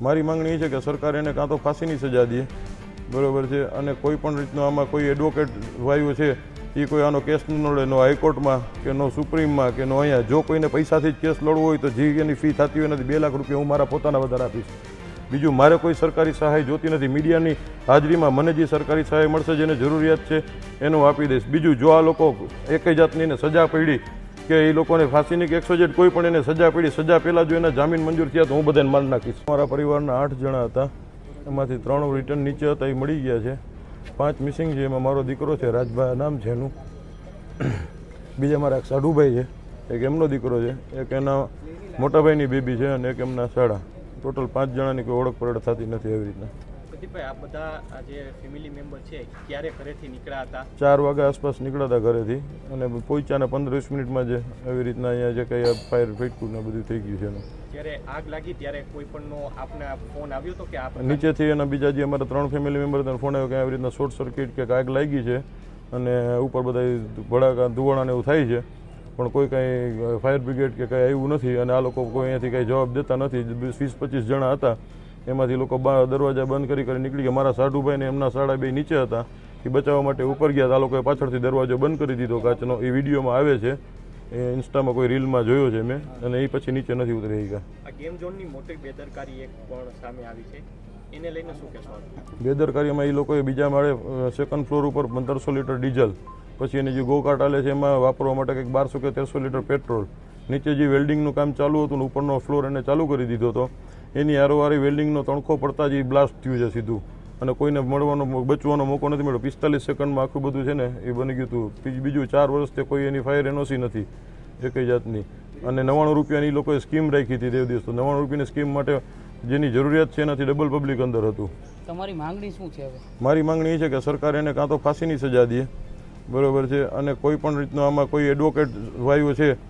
મારી માંગણી એ છે કે સરકાર એને કાં તો ફાંસીની સજા દે, બરાબર છે? અને કોઈ પણ રીતનો આમાં કોઈ એડવોકેટ વાયુ છે એ કોઈ આનો કેસ ન લડે નો હાઈકોર્ટમાં, કે નો સુપ્રીમમાં, કે નો અહીંયા. જો કોઈને પૈસાથી જ કેસ લડવો હોય તો જે એની ફી થતી હોય નથી બે લાખ રૂપિયા હું મારા પોતાના વધારે આપીશ. બીજું, મારે કોઈ સરકારી સહાય જોતી નથી. મીડિયાની હાજરીમાં મને જે સરકારી સહાય મળશે જેને જરૂરિયાત છે, એનું આપી દઈશ. બીજું, જો આ લોકો એકેય જાતની સજા પડી કે એ લોકોને ફાંસીની કે એકસો જેટ કોઈ પણ એને સજા પડી, સજા પહેલાં જો એના જામીન મંજૂર થયા તો હું બધાને મારી નાખીશ. મારા પરિવારના આઠ જણા હતા. એમાંથી ત્રણ રિટર્ન નીચે હતા, એ મળી ગયા છે. પાંચ મિસિંગ છે, એમાં મારો દીકરો છે રાજભાઈ નામ છે એનું બીજા મારા એક સાઢુભાઈ છે, એક એમનો દીકરો છે, એક એના મોટાભાઈની બેબી છે અને એક એમના શાળા ટોટલ પાંચ જણાની કોઈ ઓળખ પરડ થતી નથી એવી રીતના. પ્રદીપભાઈ આ બધા જે ફેમિલી મેમ્બર છે ક્યારે ઘરેથી નીકળ્યા હતા? ચાર વાગ્યા આસપાસ નીકળ્યા હતા ઘરેથી. અને પહોંચ્યા ને પંદર વીસ મિનિટમાં જે એવી રીતના અહીંયા જે કંઈ ફાયર ફેટકું ને બધું થઈ ગયું છે એનું. જ્યારે આગ લાગી ત્યારે કોઈ પણનો આપને ફોન આવ્યો તો કે આપ નીચેથી એના બીજા જે અમારા ત્રણ ફેમિલી મેમ્બર ફોન આવ્યો કે આવી રીતના શોર્ટ સર્કિટ કે આગ લાગી છે અને ઉપર બધા ભડાકા ધુવાણા ને એવું થાય છે. પણ કોઈ કાંઈ ફાયર બ્રિગેડ કે કાંઈ આવ્યું નથી અને આ લોકો કોઈ અહીંયાથી કાંઈ જવાબ દેતા નથી. વીસ પચીસ જણા હતા. એમાંથી લોકો દરવાજા બંધ કરી કરી નીકળી ગયા. મારા સાઢુભાઈ ને એમના સાડા બે નીચે હતા. એ બચાવવા માટે ઉપર ગયા. આ લોકોએ પાછળથી દરવાજો બંધ કરી દીધો કાચનો. એ વિડીયોમાં આવે છે. એ ઇન્સ્ટામાં કોઈ રીલમાં જોયો છે મેં. અને એ પછી નીચે નથી ઉતરી ગયા. આ ગેમ ઝોનની મોટી બેદરકારી એક પણ સામે આવી છે. એને લઈને શું કહેશો બેદરકારીમાં એ લોકોએ બીજા માળે સેકન્ડ ફ્લોર ઉપર પંદરસો લીટર ડીઝલ પછી એની જે ગોકાટ આલે છે એમાં વાપરવા માટે કંઈક બારસો કે તેરસો લીટર પેટ્રોલ નીચે જે વેલ્ડિંગનું કામ ચાલુ હતું ને ઉપરનો ફ્લોર એને ચાલુ કરી દીધો હતો. એની હારોહારી વેલ્ડિંગનો તણખો પડતા જ એ બ્લાસ્ટ થયું છે સીધું. અને કોઈને મળવાનો બચવાનો મોકો નથી મળ્યો. પિસ્તાલીસ સેકન્ડમાં આખું બધું છે ને એ બની ગયું હતું. બીજું- ચાર વર્ષથી કોઈ એની ફાયર એનઓસી નથી એકઈ જાતની. અને નવ્વાણું રૂપિયાની એ લોકોએ સ્કીમ રાખી હતી દેવ દિવસ. તો નવ્વાણું રૂપિયાની સ્કીમ માટે જેની જરૂરિયાત છે એનાથી ડબલ પબ્લિક અંદર હતું. તમારી માંગણી શું છે મારી માંગણી એ છે કે સરકાર એને કાં તો ફાંસીની સજા દે. બરાબર છે. અને કોઈ પણ રીતનો આમાં કોઈ એડવોકેટ વાયુ છે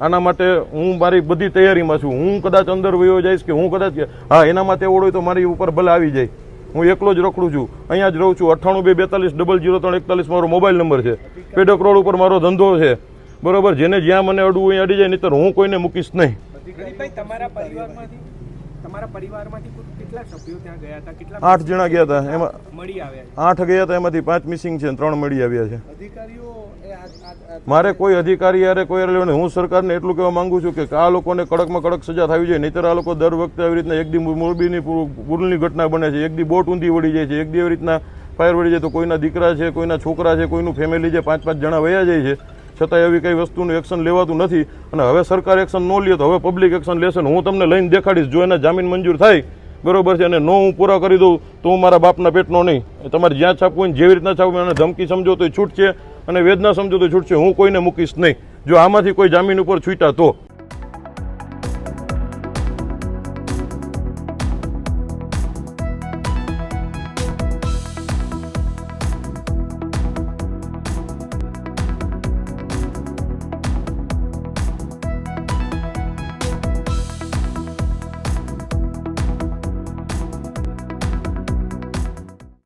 આના માટે હું મારી બધી તૈયારીમાં છું. હું કદાચ અંદર વયો જઈશ કે હું કદાચ હા, એના માટે ઓળો હોય તો મારી ઉપર ભલે આવી જાય. હું એકલો જ રખડું છું. અહીંયા જ રહું છું. અઠ્ઠાણું બે બેતાલીસ, ડબલ જીરો ત્રણ એકતાલીસ મારો મોબાઈલ નંબર છે. પેડક રોડ ઉપર મારો ધંધો છે. બરોબર? જેને જ્યાં મને અડવું અહીં અડી જાય, નહીતર હું કોઈને મૂકીશ નહીં. તમારા પરિવારમાંથી તમારા પરિવારમાંથી કેટલા સભ્યો ત્યાં ગયા હતા? કેટલા આઠ જણા ગયા હતા. એમાં મળી આવ્યા આઠ ગયા હતા એમાંથી પાંચ મિસિંગ છે અને ત્રણ મળી આવ્યા છે. અધિકારીઓ મારે કોઈ અધિકારી યારે કોઈ લેવાનું. હું સરકારને એટલું કહેવા માંગુ છું કે આ લોકોને કડકમાં કડક સજા થવી જોઈએ. નહીતર આ લોકો દર વખતે આવી રીતના એક દી મોરબીની પૂરની ઘટના બને છે. એક દી બોટ ઊંધી વળી જાય છે. એક દી એવી રીતના ફાયર વળી જાય તો કોઈના દીકરા છે કોઈના છોકરા છે કોઈનું ફેમિલી છે. પાંચ પાંચ જણા વયા જાય છે. છતાં એવી કઈ વસ્તુનું એક્શન લેવાતું નથી અને હવે સરકાર એક્શન ન લે તો હવે પબ્લિક એક્શન લેશે હું તમને લઈને દેખાડીશ જો એના જામીન મંજૂર થાય, બરોબર છે, અને નો હું પૂરા કરી દઉં તો હું મારા બાપના પેટનો નહીં. તમારે જ્યાં છાપવું હોય જેવી રીતના છાપવું અને ધમકી સમજો તો છૂટ છે અને વેદના સમજો તો છૂટ છે હું કોઈને મૂકીશ નહીં. જો આમાંથી કોઈ જામીન ઉપર છૂટ્યા તો